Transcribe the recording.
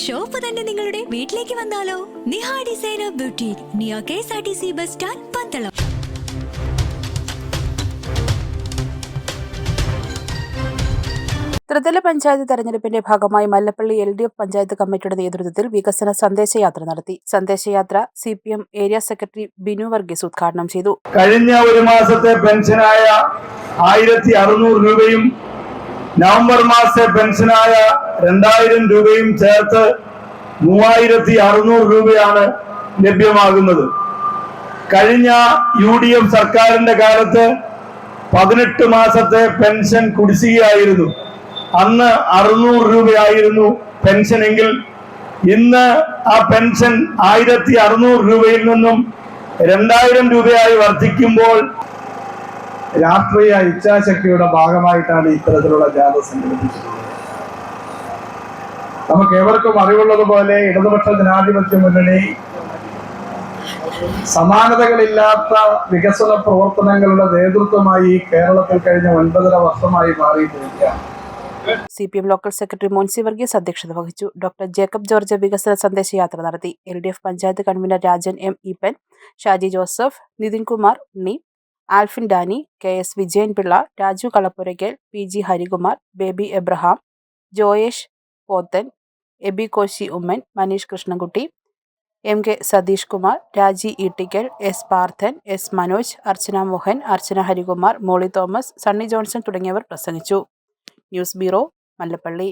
Shop തന്നെ നിങ്ങളുടെ വീട്ടിലേക്ക് വന്നാലോ? Niha designer beauty near K S R T C bus stand Pandalam. ത്രിതല പഞ്ചായത്ത് തെരഞ്ഞെടുപ്പിന്റെ ഭാഗമായി Mallappally L D F panchayat കമ്മിറ്റിയുടെ നേതൃത്വത്തിൽ വികസന സന്ദേശയാത്ര നടത്തി. സന്ദേശയാത്ര C P M area secretary Binu Varghese ഉദ്ഘാടനം ചെയ്തു. കഴിഞ്ഞ ഒരു മാസത്തെ പെൻഷനായ ആയിരത്തി അറുന്നൂറ് രൂപയും നവംബർ മാസത്തെ പെൻഷനായ രണ്ടായിരം രൂപയും ചേർത്ത് മൂവായിരത്തി അറുന്നൂറ് രൂപയാണ് ലഭ്യമാകുന്നത്. കഴിഞ്ഞ യു ഡി എഫ് സർക്കാരിന്റെ കാലത്ത് പതിനെട്ട് മാസത്തെ പെൻഷൻ കുടിശ്ശികയായിരുന്നു. അന്ന് അറുന്നൂറ് രൂപയായിരുന്നു പെൻഷനെങ്കിൽ. ഇന്ന് ആ പെൻഷൻ ആയിരത്തി അറുന്നൂറ് രൂപയിൽ നിന്നും രണ്ടായിരം രൂപയായി വർദ്ധിക്കുമ്പോൾ രാഷ്ട്രീയ ഇച്ഛാശക്തിയുടെ ഭാഗമായിട്ടാണ് ഇത്തരത്തിലുള്ള ജാഥ സംഘടിപ്പിച്ചിട്ടുള്ളത്. നമുക്ക് ഏവർക്കും അറിവുള്ളതുപോലെ ഇടതുപക്ഷ ജനാധിപത്യ മുന്നണി സമാനതകളില്ലാത്ത വികസന പ്രവർത്തനങ്ങളുടെ നേതൃത്വമായി കേരളത്തിൽ കഴിഞ്ഞ ഒൻപതര വർഷമായി മാറിയിട്ടിരിക്കുകയാണ് C P M local secretary Moncy Varghese അധ്യക്ഷത വഹിച്ചു. ഡോക്ടർ ജേക്കബ് ജോർജ് വികസന സന്ദേശയാത്ര നടത്തി. L D F panchayat convenor Rajan M Eapen Shaji Joseph Nithin Kumar Unni Alphin Dani K S Vijayanpillai Raju Kalappurackal P G Harikumar Baby Abraham Joyesh Pothan Abi Koshy Oommen Manish Krishnankutty M K Satheesh Kumar Raji Eettickal S Parthan S Manoj Archana Mohan Archana Harikumar Molly Thomas Sunny Johnson തുടങ്ങിയവർ പ്രസംഗിച്ചു. News bureau Mallappally.